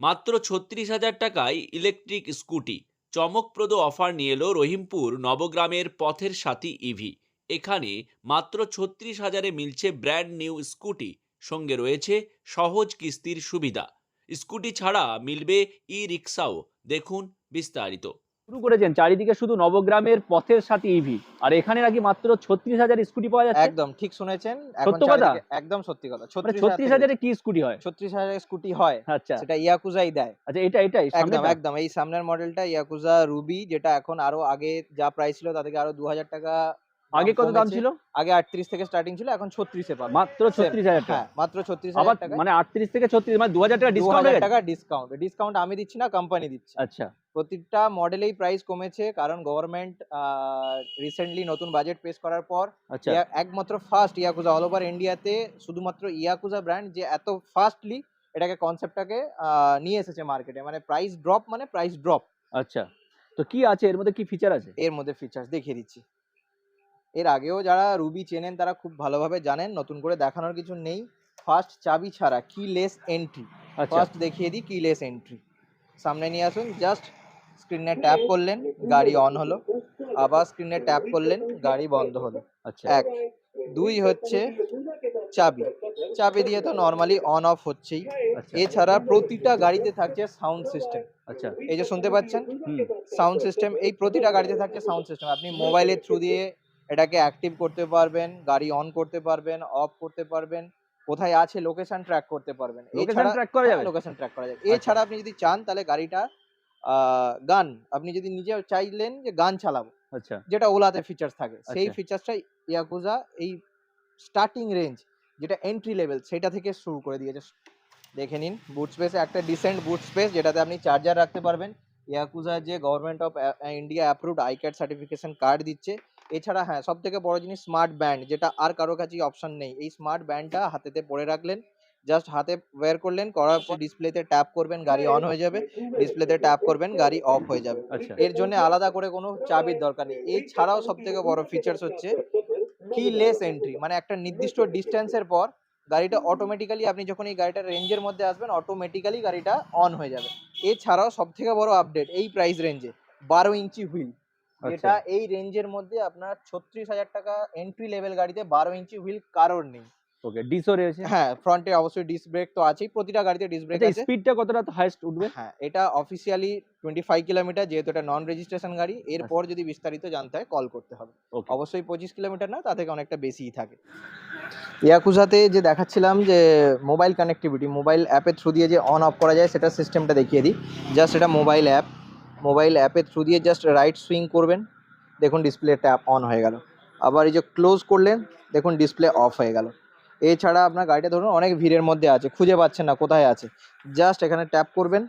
মাত্র ছত্রিশ হাজার টাকায় ইলেকট্রিক স্কুটি, চমকপ্রদ অফার নিয়ে এলো রহিমপুর নবগ্রামের পথের সাথী ইভি এখানে মাত্র ছত্রিশ হাজারে মিলছে ব্র্যান্ড নিউ স্কুটি, সঙ্গে রয়েছে সহজ কিস্তির সুবিধা। স্কুটি ছাড়া মিলবে ই রিক্সাও দেখুন বিস্তারিত। শুরু করেছেন। চারিদিকে শুধু নবগ্রামের পথের সাথে ইভি আর এখানে নাকি মাত্র ছত্রিশ হাজার স্কুটি পাওয়া যাচ্ছে? একদম ঠিক শুনেছেন। সত্য কথা? একদম সত্যি কথা। মানে ছত্রিশ হাজারে কি স্কুটি হয়? ছত্রিশ হাজারের স্কুটি হয় আচ্ছা। সেটা ইয়াকুজাই দেয়। আচ্ছা এটা এটাই একদম একদম। এই সামনের মডেলটা ইয়াকুজা রুবি যেটা এখন আরও আগে যা প্রাইস ছিল তা থেকে আরও দু হাজার টাকা আগে কত দাম ছিল? আগে আটত্রিশ থেকে স্টার্টিং ছিল এখন ছত্রিশে পাবে। মাত্র ছত্রিশ হাজার টাকা। হ্যাঁ মাত্র ছত্রিশ আবার হাজার টাকা মানে আটত্রিশ থেকে ছত্রিশ মানে দু হাজার টাকা ডিসকাউন্ট টাকা ডিসকাউন্ট ডিসকাউন্ট আমি দিচ্ছি না কোম্পানি দিচ্ছে। আচ্ছা। প্রতিটা মডেলেই প্রাইস কমেছে কারণ গভর্নমেন্ট রিসেন্টলি নতুন বাজেট পেশ করার পর আচ্ছা। একমাত্র ফার্স্ট ইয়াকুজা অল ওভার ইন্ডিয়াতে শুধুমাত্র ইয়াকুজা ব্র্যান্ড যে এত ফাস্টলি এটাকে কনসেপ্টটাকে নিয়ে এসেছে মার্কেটে মানে প্রাইস ড্রপ মানে প্রাইস ড্রপ আচ্ছা। তো কি আছে? এর মধ্যে কি ফিচার আছে? এর মধ্যে ফিচার্স দেখিয়ে দিচ্ছি। এর আগেও যারা রুবি চেনেন তারা খুব ভালোভাবে জানেন নতুন করে দেখানোর কিছু নেই। ফার্স্ট চাবি ছাড়া কি লেস এন্ট্রি ফার্স্ট দেখিয়ে দিই কি লেস এন্ট্রি সামনে নিয়ে আসুন জাস্ট স্ক্রিনে ট্যাপ করলেন গাড়ি অন হলো। আবার স্ক্রিনে ট্যাপ করলেন গাড়ি বন্ধ হলো। আচ্ছা। এক। দুই হচ্ছে চাবি। চাবি দিয়ে তো নর্মালি অন অফ হচ্ছেই। আচ্ছা। এছাড়া প্রতিটা গাড়িতে থাকছে সাউন্ড সিস্টেম আচ্ছা। এই যে শুনতে পাচ্ছেন? সাউন্ড সিস্টেম এই প্রতিটা গাড়িতে থাকছে সাউন্ড সিস্টেম আপনি মোবাইলের থ্রু দিয়ে এটাকে অ্যাক্টিভ করতে পারবেন গাড়ি অন করতে পারবেন অফ করতে পারবেন কোথায় আছে লোকেশন ট্র্যাক করতে পারবেন। লোকেশন ট্র্যাক করা যাবে? লোকেশন ট্র্যাক করা যাবে। এছাড়া আপনি যদি চান তাহলে গাড়িটা গান আপনি যদি নিজে চাইলেন যে গান চালাবো আচ্ছা। যেটা ওলাতে ফিচার্স থাকে সেই আচ্ছা। ফিচার্সটা ইয়াকুজা এই স্টার্টিং রেঞ্জ যেটা এন্ট্রি লেভেল সেটা থেকে শুরু করে দিয়েছে। দেখে নিন বুট স্পেসে একটা ডিসেন্ট বুট স্পেস যেটাতে আপনি চার্জার রাখতে পারবেন। ইয়াকুজা যে government of India approved ICAT certification card দিচ্ছে এছাড়া হ্যাঁ সব থেকে বড় জিনিস স্মার্ট ব্যান্ড যেটা আর কারও কাছেই অপশন নেই। এই স্মার্ট ব্যান্ডটা হাতেতে পরে রাখলেন জাস্ট হাতে ওয়্যার করলেন করার পর ডিসপ্লেতে ট্যাপ করবেন গাড়ি অন হয়ে যাবে ডিসপ্লেতে ট্যাপ করবেন গাড়ি অফ হয়ে যাবে। আচ্ছা। এর জন্য আলাদা করে কোনো চাবির দরকার নেই। এছাড়াও সব থেকে বড় ফিচার্স হচ্ছে কি লেস এন্ট্রি মানে একটা নির্দিষ্ট ডিস্টেন্সের পর গাড়িটা অটোমেটিক্যালি আপনি যখন এই গাড়িটার রেঞ্জের মধ্যে আসবেন অটোমেটিক্যালি গাড়িটা অন হয়ে যাবে। এছাড়াও সব থেকে বড় আপডেট এই প্রাইস রেঞ্জে বারো ইঞ্চি হুইল যেটা আচ্ছা। এই রেঞ্জের মধ্যে আপনার ছত্রিশ হাজার টাকা এন্ট্রি লেভেল গাড়িতে বারো ইঞ্চি হুইল কারোর নেই। ওকে ডিসও রয়েছে? হ্যাঁ ফ্রন্টে অবশ্যই ডিস্ক ব্রেক তো আছেই প্রতিটা গাড়িতে ডিস্ক ব্রেক আচ্ছা আছে। স্পিডটা কতটা হাইস্ট উঠবে? হ্যাঁ এটা অফিসিয়ালি টোয়েন্টি ফাইভ কিলোমিটার যেহেতু এটা নন রেজিস্ট্রেশন গাড়ি এরপর যদি বিস্তারিত জানতে হয় কল করতে হবে। অবশ্যই পঁচিশ কিলোমিটার না তা থেকে অনেকটা বেশিই থাকে। ইয়াকুজাতে যে দেখাচ্ছিলাম যে মোবাইল কানেক্টিভিটি মোবাইল অ্যাপের থ্রু দিয়ে যে অন অফ করা যায় সেটা সিস্টেমটা দেখিয়ে দিই। জাস্ট এটা মোবাইল অ্যাপ মোবাইল অ্যাপের থ্রু দিয়ে জাস্ট রাইট সুইং করবেন। দেখুন ডিসপ্লে ট্যাপ অন হয়ে গেল। আবার এই যে ক্লোজ করলেন, দেখুন ডিসপ্লে অফ হয়ে গেল। এছাড়া আপনার গাড়িটা ধরুন অনেক ভিড়ের মধ্যে আছে, খুঁজে পাচ্ছেন না কোথায় আছে। জাস্ট এখানে ট্যাপ করবেন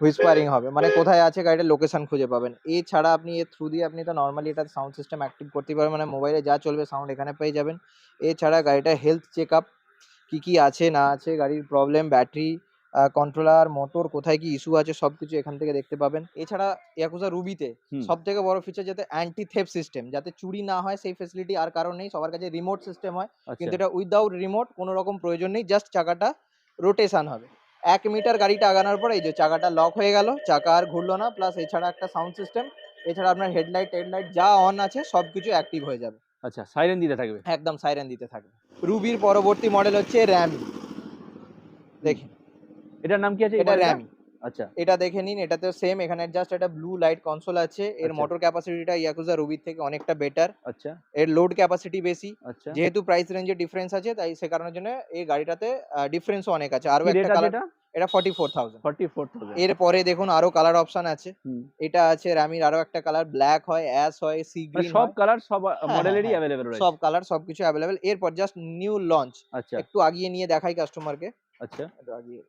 হুইসপারিং হবে। মানে কোথায় আছে গাড়িটার লোকেশন খুঁজে পাবেন। এছাড়া আপনি এর থ্রু দিয়ে আপনি তো নর্মালি এটা সাউন্ড সিস্টেম অ্যাক্টিভ করতে পারবেন। মানে মোবাইলে যা চলবে সাউন্ড এখানে পেয়ে যাবেন। এছাড়া গাড়িটা হেলথ চেক আপ কী কী আছে না আছে, গাড়ির প্রবলেম ব্যাটারি কন্ট্রোলার মোটর কোথায় কি ইস্যু আছে সব কিছু এখান থেকে দেখতে পাবেন। এছাড়া ইয়াকুজা রুবিতে। সব থেকে বড় ফিচার যাতে অ্যান্টি থেপ সিস্টেম যাতে চুরি না হয় সেই ফেসিলিটি আর কারণ নেই সবার কাছে রিমোট সিস্টেম হয়। কিন্তু আচ্ছা এটা উইদাউট রিমোট কোনো রকম প্রয়োজন নেই জাস্ট চাকাটা রোটেশন হবে। এক মিটার গাড়িটা আগানোর পর এই যে চাকাটা লক হয়ে গেল চাকা আর ঘুরলো না প্লাস এছাড়া একটা সাউন্ড সিস্টেম এছাড়া আপনার হেডলাইট টেডলাইট যা অন আছে সব কিছু অ্যাক্টিভ হয়ে যাবে। আচ্ছা সাইরেন দিতে থাকবে? একদম সাইরেন দিতে থাকবে। রুবির পরবর্তী মডেল হচ্ছে র্যামি দেখি। এটার নাম কি আছে এটা? র্যামি আচ্ছা। এটা দেখে নিন এটাতে সেম এখানে জাস্ট একটা ব্লু লাইট কনসোল আছে। এর। মোটর ক্যাপাসিটিটা ইয়াকুজা রুবির থেকে অনেকটা বেটার আচ্ছা। এর লোড ক্যাপাসিটি বেশি। আচ্ছা। যেহেতু প্রাইস রেঞ্জে ডিফারেন্স আছে তাই সে কারণের জন্য এই গাড়িটাতে ডিফারেন্সও অনেক আছে। আরও একটা কালার এটা? এটা forty four thousand forty four thousand এরপরে দেখুন আরও কালার অপশন আছে। এটা আছে র্যামির আরও একটা কালার ব্ল্যাক হয় অ্যাশ হয় সি মানে গ্রিন সব কালার সব হ্যাঁ, মডেলেরই হ্যাঁ। অ্যাভেলেবেল রয়েছে। সব কালার সবকিছু অ্যাভেলেবেল এরপর জাস্ট নিউ লঞ্চ আচ্ছা। একটু আগিয়ে নিয়ে দেখাই কাস্টমারকে আচ্ছা। একটু আগিয়ে।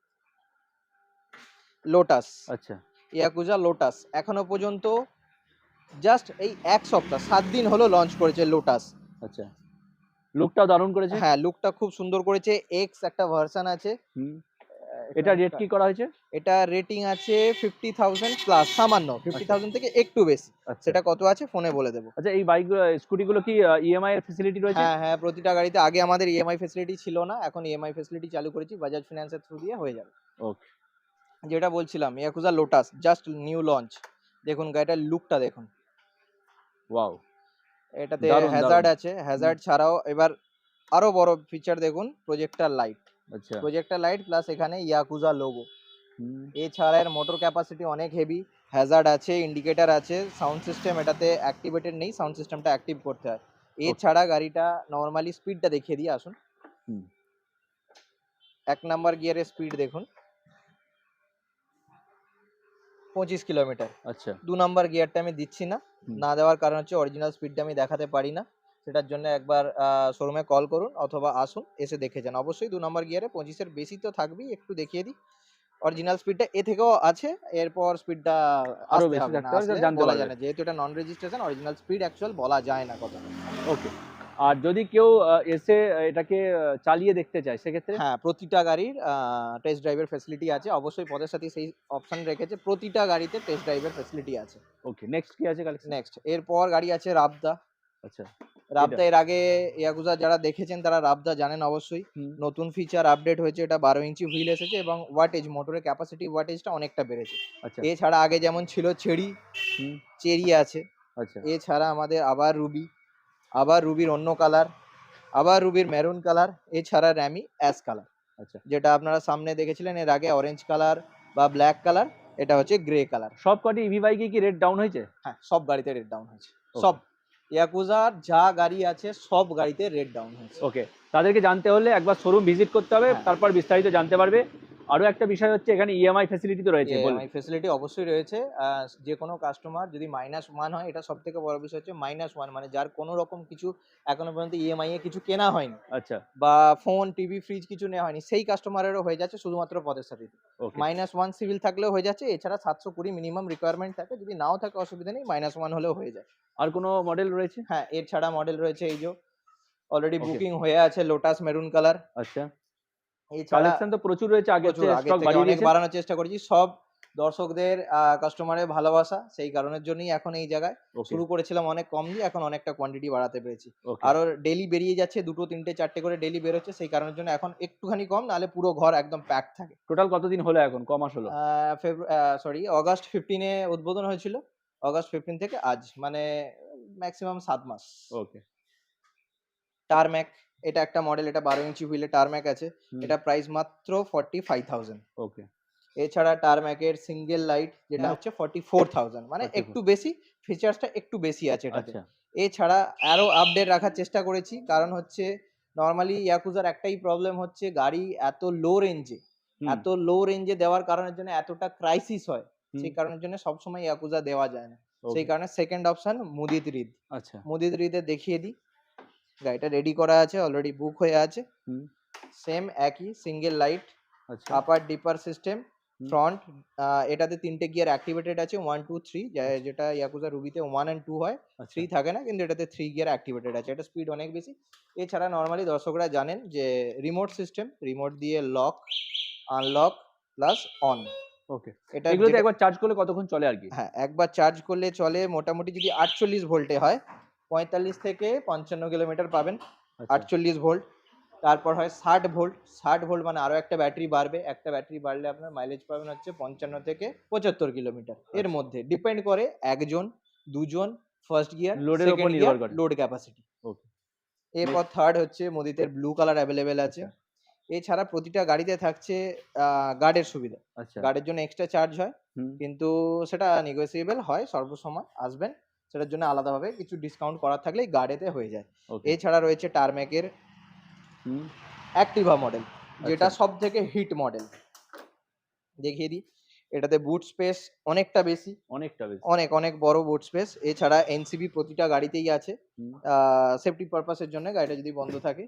লোটাস। আচ্ছা। Yakuza Lotus. এখনও পর্যন্ত জাস্ট এই এক সপ্তাহ সাত দিন হলো লঞ্চ করেছে লোটাস। আচ্ছা। লুকটা দারুণ করেছে? হ্যাঁ লুকটা খুব সুন্দর করেছে। এক্স একটা ভার্সন আছে। এটা রেট কি করা হয়েছে? এটা রেটিং আছে ফিফটি থাউজেন্ড প্লাস সামান্য। ফিফটি থাউজেন্ড থেকে একটু বেশি। আচ্ছা। সেটা কত আছে ফোনে বলে দেবো। আচ্ছা এই বাইক স্কুটি গুলো কি ইএমআই এর ফেসিলিটি রয়েছে? হ্যাঁ হ্যাঁ প্রতিটা গাড়িতে আগে আমাদের ইএমআই ফেসিলিটি ছিল না। এখন ইএমআই ফেসিলিটি চালু করেছি বাজাজ ফিনান্সের থ্রু দিয়ে হয়ে যাবে। ওকে যেটা বলছিলাম Yakuza Lotus just new launch দেখুন গাড়িটার লুকটা দেখুন। ওয়াও এটাতে হ্যাজার্ড আছে হ্যাজার্ড ছাড়াও এবার আরও বড় ফিচার দেখুন প্রজেক্টর লাইট আচ্ছা। প্রজেক্টর লাইট প্লাস এখানে ইয়াকুজা লোগো এছাড়া এর মোটর ক্যাপাসিটি অনেক হেভি হ্যাজার্ড আছে ইন্ডিকেটর আছে সাউন্ড সিস্টেম এটাতে অ্যাক্টিভেটেড নেই সাউন্ড সিস্টেমটা অ্যাক্টিভ করতে হয়। এছাড়া গাড়িটা নর্মালি স্পিডটা দেখিয়ে দিই আসুন। এক নাম্বার গিয়ারের স্পিড দেখুন। পঁচিশ কিলোমিটার। আচ্ছা। দু নাম্বার গিয়ারটা আমি দিচ্ছি না। না দেওয়ার কারণ হচ্ছে অরিজিনাল স্পিডটা আমি দেখাতে পারি না। সেটার জন্য একবার শোরুমে কল করুন অথবা আসুন এসে দেখে যান। অবশ্যই দু নম্বর গিয়ারে পঁচিশের বেশি তো থাকবেই একটু দেখিয়ে দিই। অরিজিনাল স্পিডটা এ থেকেও আছে এরপর স্পিডটা আরও বেশি বলা যায় না। যেহেতু এটা non registration original speed actual বলা যায় না কথা ওকে আর যদি কেউ এসে এটাকে চালিয়ে দেখতে চায় সেক্ষেত্রে? হ্যাঁ প্রতিটা গাড়ির টেস্ট ড্রাইভের ফেসিলিটি আছে। অবশ্যই পদের সাথে সেই অপশন রেখেছে। প্রতিটা গাড়িতে টেস্ট ড্রাইভের ফেসিলিটি আছে। ওকে নেক্সট কি আছে কালেকশন নেক্সট এরপর গাড়ি আছে রাবদা আচ্ছা রাবদা এর আগে ইয়াকুজা যারা দেখেছেন তারা রাবদা জানেন অবশ্যই। নতুন ফিচার আপডেট হয়েছে এটা বারো ইঞ্চি হুইল এসেছে এবং ওয়াটেজ মোটরের ক্যাপাসিটি ওয়াটেজটা অনেকটা বেড়েছে। আচ্ছা। এছাড়া আগে যেমন ছিল চেরি চেরি আছে। আচ্ছা। এছাড়া আমাদের আবার রুবি আবার রুবির অন্য কালার আবার রুবির মেরুন কালার এছাড়া র্যামি অ্যাস কালার আচ্ছা। যেটা আপনারা সামনে দেখেছিলেন এর আগে অরেঞ্জ কালার বা ব্ল্যাক কালার এটা হচ্ছে গ্রে কালার সব কটি ইভি বাইকে কি রেড ডাউন হয়েছে? হ্যাঁ সব গাড়িতে রেড ডাউন হয়েছে। সব। ইয়াকুজার যা গাড়ি আছে সব গাড়িতে রেড ডাউন হয়েছে। ওকে তাদেরকে জানতে হলে একবার শোরুম ভিজিট করতে হবে হ্যাঁ। তারপর বিস্তারিত জানতে পারবে। আরও একটা বিষয় হচ্ছে এখানে ইএমআই ফ্যাসিলিটি তো রয়েছে বলুন। ফেসিলিটি অবশ্যই রয়েছে। যে কোনো কাস্টমার যদি মাইনাস ওয়ান হয় এটা সব থেকে বড় বিষয় হচ্ছে মাইনাস ওয়ান মানে যার কোনো রকম কিছু এখনও পর্যন্ত ইএমআই এ কিছু কেনা হয়নি। আচ্ছা। বা ফোন টিভি ফ্রিজ কিছু নেওয়া হয়নি সেই কাস্টমারেরও হয়ে যাচ্ছে শুধুমাত্র পদের সাথে। মাইনাস ওয়ান সিভিল থাকলেও হয়ে যাচ্ছে এছাড়া সাতশো কুড়ি মিনিমাম রিকোয়ারমেন্ট থাকে যদি নাও থাকে অসুবিধা নেই মাইনাস ওয়ান হলেও হয়ে যায়। আর কোনো মডেল রয়েছে? হ্যাঁ এর ছাড়া মডেল রয়েছে এই যে অলরেডি বুকিং হয়ে আছে লোটাস মেরুন কালার আচ্ছা। কালেকশন তো প্রচুর রয়েছে আগে স্টক অনেক বাড়ানোর চেষ্টা করেছি। সব দর্শকদের কাস্টমারের ভালোবাসা সেই কারণের জন্যই এখন এই জায়গায়। শুরু করেছিলাম অনেক কম দিয়ে এখন অনেকটা কোয়ান্টিটি বাড়াতে পেরেছি। আরও ডেলি বেরিয়ে যাচ্ছে দুটো তিনটে চারটে করে ডেলি বেরোচ্ছে সেই কারণের জন্য এখন একটুখানি কম নাহলে পুরো ঘর একদম প্যাক থাকে। টোটাল কতদিন হলো এখন? ক মাস হলো? সরি অগাস্ট ফিফটিনে উদ্বোধন হয়েছিল। অগাস্ট ফিফটিন থেকে আজ মানে ম্যাক্সিমাম সাত মাস। ওকে টারম্যাক এটা একটা মডেল এটা বারো ইঞ্চি হুইলে টারম্যাক আছে। এটা প্রাইস মাত্র ফর্টি ফাইভ থাউজেন্ড ওকে এছাড়া টারম্যাকের সিঙ্গেল লাইট যেটা হচ্ছে ফর্টি ফোর থাউজেন্ড মানে একটু বেশি ফিচার্সটা একটু বেশি আছে এটাতে। আচ্ছা। এছাড়া আরও আপডেট রাখার চেষ্টা করেছি কারণ হচ্ছে নর্মালি ইয়াকুজার একটাই প্রবলেম হচ্ছে গাড়ি এত লো রেঞ্জে এত লো রেঞ্জে দেওয়ার কারণের জন্য এতটা ক্রাইসিস হয়। সেই কারণের জন্য সবসময় ইয়াকুজা দেওয়া যায় না। সেই কারণে সেকেন্ড অপশন মুদিত রিদ আচ্ছা। মুদিত রিদে দেখিয়ে দিই। গাড়িটা রেডি করা আছে অলরেডি বুক হয়ে আছে। সেম একই সিঙ্গেল লাইট আচ্ছা। আপার ডিপার সিস্টেম ফ্রন্ট এটাতে তিনটে গিয়ার অ্যাক্টিভেটেড আছে ওয়ান টু থ্রি যেটা ইয়াকুজা রুবিতে ওয়ান অ্যান্ড টু হয় আচ্ছা। থ্রি থাকে না কিন্তু এটাতে থ্রি গিয়ার অ্যাক্টিভেটেড আছে এটা স্পিড অনেক বেশি। এছাড়া নর্মালি দর্শকরা জানেন যে রিমোট সিস্টেম রিমোট দিয়ে lock unlock plus on okay এটা এগুলোতে একবার চার্জ করলে কতক্ষণ চলে আর কি? হ্যাঁ একবার চার্জ করলে চলে মোটামুটি যদি আটচল্লিশ ভোল্টে হয় পঁয়তাল্লিশ থেকে পঞ্চান্ন কিলোমিটার পাবেন আচ্ছা, আটচল্লিশ ভোল্ট। তারপর হয় ষাট ভোল্ট। ষাট ভোল্ট মানে আরও একটা ব্যাটারি বাড়বে। একটা ব্যাটারি বাড়লে আপনার মাইলেজ পাবেন হচ্ছে পঞ্চান্ন থেকে পঁচাত্তর কিলোমিটার। এর আচ্ছা। মধ্যে ডিপেন্ড করে একজন দুজন ফার্স্ট গিয়ার লোডের উপর নির্ভর করে। লোড ক্যাপাসিটি ওকে এরপর থার্ড হচ্ছে মোদিতের ব্লু কালার অ্যাভেলেবেল আছে। আচ্ছা। এছাড়া প্রতিটা গাড়িতে থাকছে গার্ডের সুবিধা। গার্ডের জন্য এক্সট্রা চার্জ হয়। কিন্তু সেটা নেগোসিয়েবল হয় সর্বসময়। আসবেন। সেটার জন্য আলাদাভাবে কিছু ডিসকাউন্ট করার থাকলে গার্ডেতে হয়ে যায়। এছাড়া রয়েছে টার্মেকের অ্যাক্টিভা মডেল যেটা। সব থেকে হিট মডেল দেখিয়ে দিই এটাতে বুট স্পেস অনেকটা বেশি। অনেকটা বেশি। অনেক অনেক বড় বুট স্পেস এছাড়া এনসিবি প্রতিটা গাড়িতেই আছে। সেফটি পারপাসের জন্য গাড়িটা যদি বন্ধ থাকে।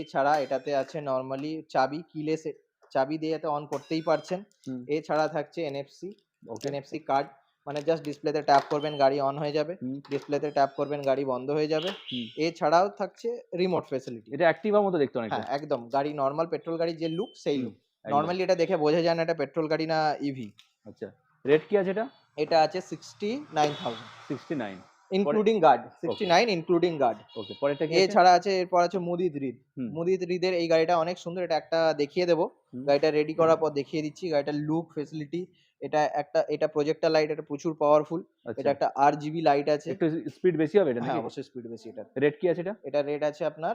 এছাড়া এটাতে আছে নর্মালি চাবি কিলেস চাবি দিয়ে এতে অন করতেই পারছেন। এছাড়া থাকছে এনএফসি এনএফসি কার্ড মানে জাস্ট ডিসপ্লেতে ট্যাপ করবেন গাড়ি অন হয়ে যাবে। ডিসপ্লেতে ট্যাপ করবেন গাড়ি বন্ধ হয়ে যাবে। এছাড়াও থাকছে রিমোট ফেসিলিটি এটা অ্যাক্টিভা মতো দেখতে অনেকটা। হ্যাঁ একদম। গাড়ি নর্মাল পেট্রোল গাড়ির যে লুক সেই লুক নর্মালি এটা দেখে বোঝা যায় না এটা পেট্রোল গাড়ি না ইভি আচ্ছা। রেট কি আছে এটা? এটা আছে sixty nine thousand sixty nine including guard sixty nine including guard okay পরেরটা? এছাড়া আছে এরপর আছে মুদিত রিদ। মুদিত হৃদের এই গাড়িটা অনেক সুন্দর এটা একটা দেখিয়ে দেবো। গাড়িটা রেডি করার পর দেখিয়ে দিচ্ছি গাড়িটার লুক ফেসিলিটি এটা একটা এটা প্রজেক্টর লাইট এটা প্রচুর পাওয়ারফুল আচ্ছা। এটা একটা আর জিবি লাইট আছে। একটু স্পিড বেশি হবে এটা হ্যাঁ নাকি? অবশ্যই স্পিড বেশি এটা। রেট কি আছে এটা? এটা রেট আছে আপনার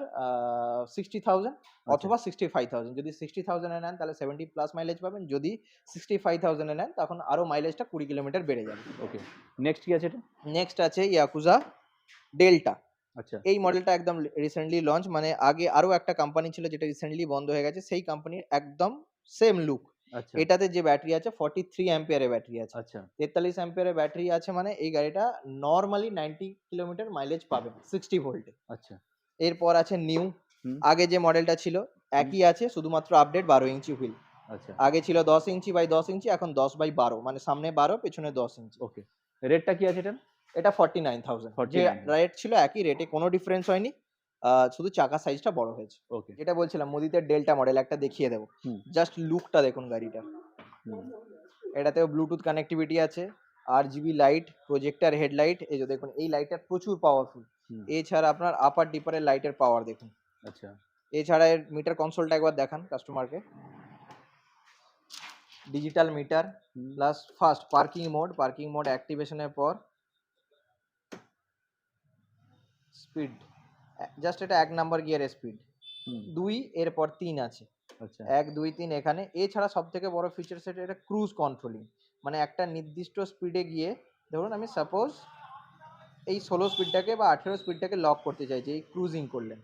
সিক্সটি থাউজেন্ড আচ্ছা। অথবা সিক্সটি ফাইভ থাউজেন্ড যদি সিক্সটি থাউজেন্ডে নেন তাহলে সেভেন্টি প্লাস মাইলেজ পাবেন। যদি সিক্সটি ফাইভ থাউজেন্ডে নেন তখন আরও মাইলেজটা কুড়ি কিলোমিটার বেড়ে যাবে। ওকে নেক্সট কি আছে এটা? নেক্সট আছে ইয়াকুজা ডেল্টা আচ্ছা। এই মডেলটা একদম রিসেন্টলি লঞ্চ মানে আগে আরও একটা কোম্পানি ছিল যেটা রিসেন্টলি বন্ধ হয়ে গেছে সেই কোম্পানির একদম সেম লুক আচ্ছা এটাতে যে ব্যাটারি আছে ফর্টি থ্রি অ্যাম্পিয়ারের ব্যাটারি আছে। আচ্ছা। তেতাল্লিশ অ্যাম্পিয়ারের ব্যাটারি আছে মানে এই গাড়িটা নর্মালি নাইনটি কিলোমিটার মাইলেজ পাবেন সিক্সটি ভোল্টে আচ্ছা। এরপর আছে নিউ আগে যে মডেলটা ছিল একই আছে শুধুমাত্র আপডেট বারো ইঞ্চি হুইল আচ্ছা। আগে ছিল দশ ইঞ্চি বাই দশ ইঞ্চি এখন দশ বাই বারো মানে সামনে বারো পেছনে দশ ইঞ্চি। ওকে রেটটা কি আছে এটা এটা ফর্টি নাইন থাউজেন্ড যে রেট ছিল একই রেটে কোনো ডিফারেন্স হয়নি। শুধু চাকা সাইজটা বড় হয়েছে। ওকে যেটা বলছিলাম মোদিতে ডেল্টা মডেল একটা দেখিয়ে দেবো। জাস্ট লুকটা দেখুন গাড়িটা এটাতেও ব্লুটুথ কানেক্টিভিটি আছে আর জিবি লাইট প্রজেক্টার হেডলাইট এই যে দেখুন এই লাইটটা প্রচুর পাওয়ারফুল। এছাড়া আপনার আপার ডিপারের লাইটের পাওয়ার দেখুন। আচ্ছা। এছাড়া এর মিটার কনসোলটা একবার দেখান কাস্টমারকে digital meter. Plus first parking mode parking mode অ্যাক্টিভেশনের পর স্পিড জাস্ট এটা এক নাম্বার গিয়ারের স্পিড দুই এরপর তিন আছে। আচ্ছা। এক দুই তিন এখানে। এছাড়া সব থেকে বড় ফিচার সেটা এটা ক্রুজ কন্ট্রোলিং মানে একটা নির্দিষ্ট স্পিডে গিয়ে ধরুন আমি সাপোজ এই ষোলো স্পিডটাকে বা আঠেরো স্পিডটাকে লক করতে চাইছি এই ক্রুজিং করলেন।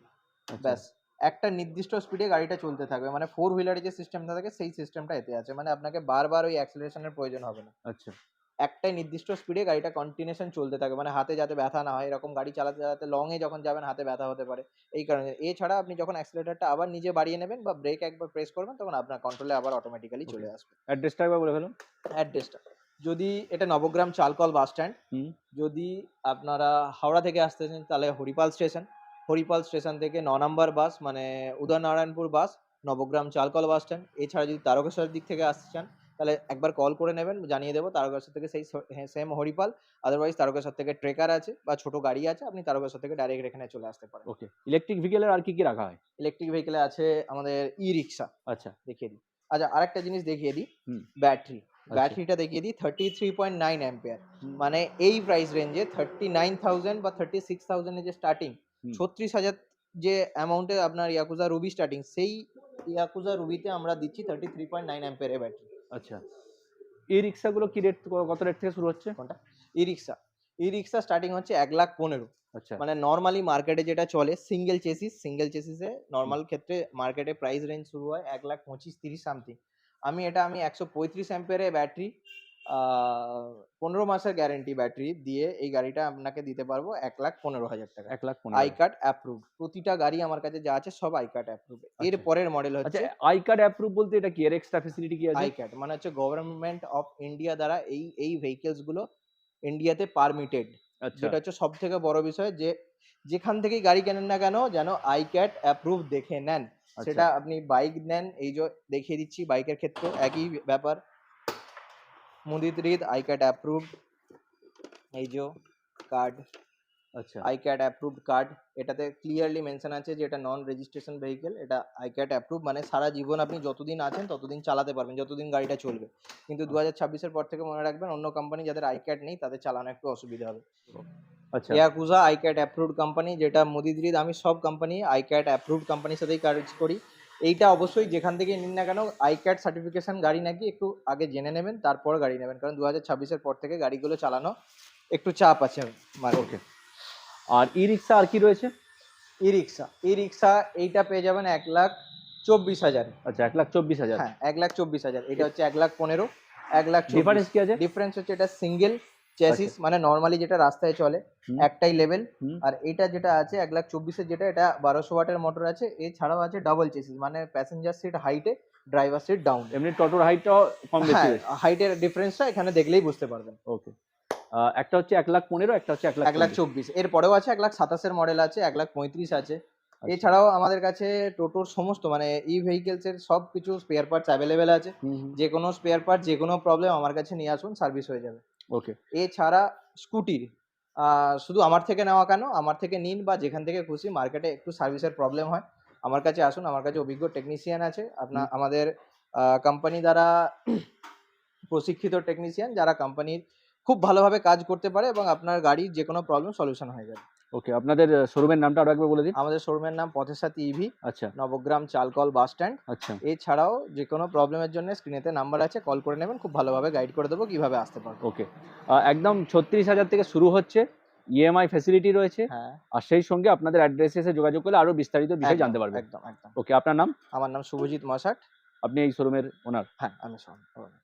আচ্ছা, ব্যাস। একটা নির্দিষ্ট স্পিডে গাড়িটা চলতে থাকবে। মানে ফোর হুইলারে যে সিস্টেমটা থাকে সেই সিস্টেমটা এতে আছে। মানে আপনাকে বারবার ওই অ্যাক্সিলারেশনের প্রয়োজন হবে না। আচ্ছা। একটাই নির্দিষ্ট স্পিডে গাড়িটা কন্টিনিউশন চলতে থাকে। মানে হাতে যাতে ব্যথা না হয় এরকম গাড়ি চালাতে চালাতে লংয়ে যখন যাবেন হাতে ব্যথা হতে পারে। এই কারণে। এছাড়া আপনি যখন অ্যাক্সিলেটারটা আবার নিজে বাড়িয়ে নেবেন বা ব্রেক একবার প্রেস করবেন তখন আপনার কন্ট্রোলে আবার অটোমেটিক্যালি চলে. আসবে। অ্যাড্রেসটা একবার বলে ফেলুন। অ্যাড্রেসটা যদি এটা নবগ্রাম চালকল বাস স্ট্যান্ড যদি আপনারা হাওড়া থেকে আসতেছেন তাহলে হরিপাল স্টেশন হরিপাল স্টেশন থেকে ন নম্বর বাস মানে উদয়নারায়ণপুর বাস নবগ্রাম চালকল বাস স্ট্যান্ড এছাড়া যদি তারকেশ্বরের দিক থেকে আসতে চান তাহলে একবার কল করে নেবেন জানিয়ে দেবো তারকেশ্বর থেকে সেই সেম হরিপাল আদারওয়াইজ তারকেশ্বর থেকে ট্রেকার আছে বা ছোট গাড়ি আছে আপনি তারকেশ্বর থেকে ডাইরেক্ট এখানে চলে আসতে পারেন। ওকে ইলেকট্রিক ভেহিকেলের আর কি কি রাখা হয়? ইলেকট্রিক ভেহিকেলে আছে আমাদের ই রিক্সা আচ্ছা। দেখিয়ে দিই। আচ্ছা আরেকটা জিনিস দেখিয়ে দিই। ব্যাটারি আচ্ছা। ব্যাটারিটা দেখিয়ে দিই thirty three point nine ampere মানে এই প্রাইস রেঞ্জে থার্টি নাইন থাউজেন্ড বা থার্টি সিক্স থাউজেন্ডের যে স্টার্টিং ছত্রিশ হাজার যে অ্যামাউন্টে আপনার ইয়াকুজা রুবি স্টার্টিং সেই ইয়াকুজা রুবিতে আমরা দিচ্ছি থার্টি থ্রি পয়েন্ট নাইন অ্যাম্পিয়ারের ব্যাটারি আচ্ছা। ই রিক্সাগুলো কি রেট কত রেট থেকে শুরু হচ্ছে? কোনটা? ই রিক্সা। ই রিক্সা স্টার্টিং হচ্ছে এক লাখ পনেরো। আচ্ছা। মানে নর্মালি মার্কেটে যেটা চলে সিঙ্গেল চেসিস সিঙ্গেল চেসিসে নর্মাল ক্ষেত্রে মার্কেটে প্রাইস রেঞ্জ শুরু হয় এক লাখ পঁচিশ তিরিশ সামথিং আমি এটা আমি একশো পঁয়ত্রিশ অ্যাম্পিয়ারে ব্যাটারি পনেরো মাসের গ্যারেন্টি ব্যাটারি দিয়ে এই গাড়িটা আপনাকে দিতে পারব এক লাখ পনেরো হাজার টাকা। এক লাখ আই কার্ড অ্যাপ্রুভ প্রতিটা গাড়ি আমার কাছে যা আছে সব আই কার্ড অ্যাপ্রুভ এর আচ্ছা। পরের মডেল হচ্ছে আই কার্ড অ্যাপ্রুভ বলতে এটা কি এর এক্সট্রা ফেসিলিটি কি আছে? আই কার্ড মানে হচ্ছে গভর্নমেন্ট অফ ইন্ডিয়া দ্বারা এই এই ভেহিকেলসগুলো ইন্ডিয়াতে পারমিটেড আচ্ছা। যেটা হচ্ছে সব থেকে বড় বিষয় যে যেখান থেকেই গাড়ি কেনেন না কেন যেন আই ক্যাট অ্যাপ্রুভ দেখে নেন। আচ্ছা। সেটা আপনি বাইক নেন এই যে দেখিয়ে দিচ্ছি বাইকের ক্ষেত্রে একই ব্যাপার। মুদিত রিদ আই ক্যাট অ্যাপ্রুভ এই যে কার্ড আচ্ছা। আই ক্যাট অ্যাপ্রুভড কার্ড এটাতে ক্লিয়ারলি মেনশন আছে যে এটা নন রেজিস্ট্রেশন ভেহিকেল এটা আই ক্যাট অ্যাপ্রুভ মানে সারা জীবন আপনি যতদিন আছেন ততদিন চালাতে পারবেন যতদিন গাড়িটা চলবে। কিন্তু দু হাজার ছাব্বিশের পর থেকে মনে রাখবেন অন্য কোম্পানি যাদের আই ক্যাট নেই তাদের চালানো একটু অসুবিধা হবে। আচ্ছা। ইয়াকুজা আইক্যাট অ্যাপ্রুভড কোম্পানি যেটা মোদিদ্রিদ আমি সব কোম্পানি আইক্যাট অ্যাপ্রুভড কোম্পানির সাথেই কাজ করি। এইটা অবশ্যই যেখান থেকে নিন না কেন আই আইক্যাট সার্টিফিকেশন গাড়ি নাকি একটু আগে জেনে নেবেন তারপর গাড়ি নেবেন। কারণ দু হাজার ছাব্বিশের পর থেকে গাড়িগুলো চালানো একটু চাপ আছে ওকে আর ই রিক্সা আর কি রয়েছে? ই রিক্সা ই রিক্সা এইটা পেয়ে যাবেন এক লাখ চব্বিশ হাজার। আচ্ছা এক লাখ চব্বিশ হাজার। হ্যাঁ এক লাখ চব্বিশ হাজার। এটা হচ্ছে এক লাখ পনেরো এক লাখ ডিফারেন্স কি আছে? ডিফারেন্স হচ্ছে এটা সিঙ্গেল চেসিস মানে নর্মালি যেটা রাস্তায় চলে একটাই লেভেল। আর এটা যেটা আছে এক লাখ চব্বিশের যেটা এটা বারোশো ওয়াটের মোটর আছে। এছাড়াও আছে ডাবল চেসিস মানে প্যাসেঞ্জার সিট হাইটে ড্রাইভার সিট ডাউন এমনি টোটোর হাইটটাও কম বেশি হ্যাঁ হাইটের ডিফারেন্সটা এখানে দেখলেই বুঝতে পারবেন। ওকে একটা হচ্ছে এক লাখ পনেরো একটা হচ্ছে এক লাখ এক লাখ চব্বিশ। এরপরেও আছে এক লাখ সাতাশের মডেল আছে এক লাখ পঁয়ত্রিশ আছে। এছাড়াও আমাদের কাছে টোটোর সমস্ত মানে ই ভেহিকেলস এর সব কিছু স্পেয়ার পার্টস অ্যাভেলেবেল আছে। যে কোনো স্পেয়ার পার্ট যে কোনো প্রবলেম আমার কাছে নিয়ে আসুন সার্ভিস হয়ে যাবে। ওকে এছাড়া স্কুটির শুধু আমার থেকে নেওয়া কেন? আমার থেকে নিন বা যেখান থেকে খুশি মার্কেটে একটু সার্ভিসের প্রবলেম হয়। আমার কাছে আসুন আমার কাছে অভিজ্ঞ টেকনিশিয়ান আছে। আপনার আমাদের কোম্পানি দ্বারা প্রশিক্ষিত টেকনিশিয়ান যারা কোম্পানির খুব ভালোভাবে কাজ করতে পারে এবং আপনার গাড়ির যে কোনো প্রবলেম সলিউশন হয়ে যাবে। ওকে আপনাদের শোরুমের নামটা আরও একবার বলে দিন। আমাদের শোরুমের নাম পথের সাথী ইভি আচ্ছা। নবগ্রাম চালকল বাস স্ট্যান্ড। আচ্ছা। এছাড়াও যে কোনো প্রবলেমের জন্য স্ক্রিনেতে নাম্বার আছে কল করে নেবেন খুব ভালোভাবে গাইড করে দেবো কীভাবে আসতে পারব ওকে একদম ছত্রিশ হাজার থেকে শুরু হচ্ছে ইএমআই ফ্যাসিলিটি রয়েছে। হ্যাঁ। আর সেই সঙ্গে আপনাদের অ্যাড্রেসে এসে যোগাযোগ করলে আরও বিস্তারিত বিষয় জানতে পারবেন। একদম একদম। ওকে আপনার নাম? আমার নাম শুভজিৎ মশাট। আপনি এই শোরুমের ওনার হ্যাঁ আমি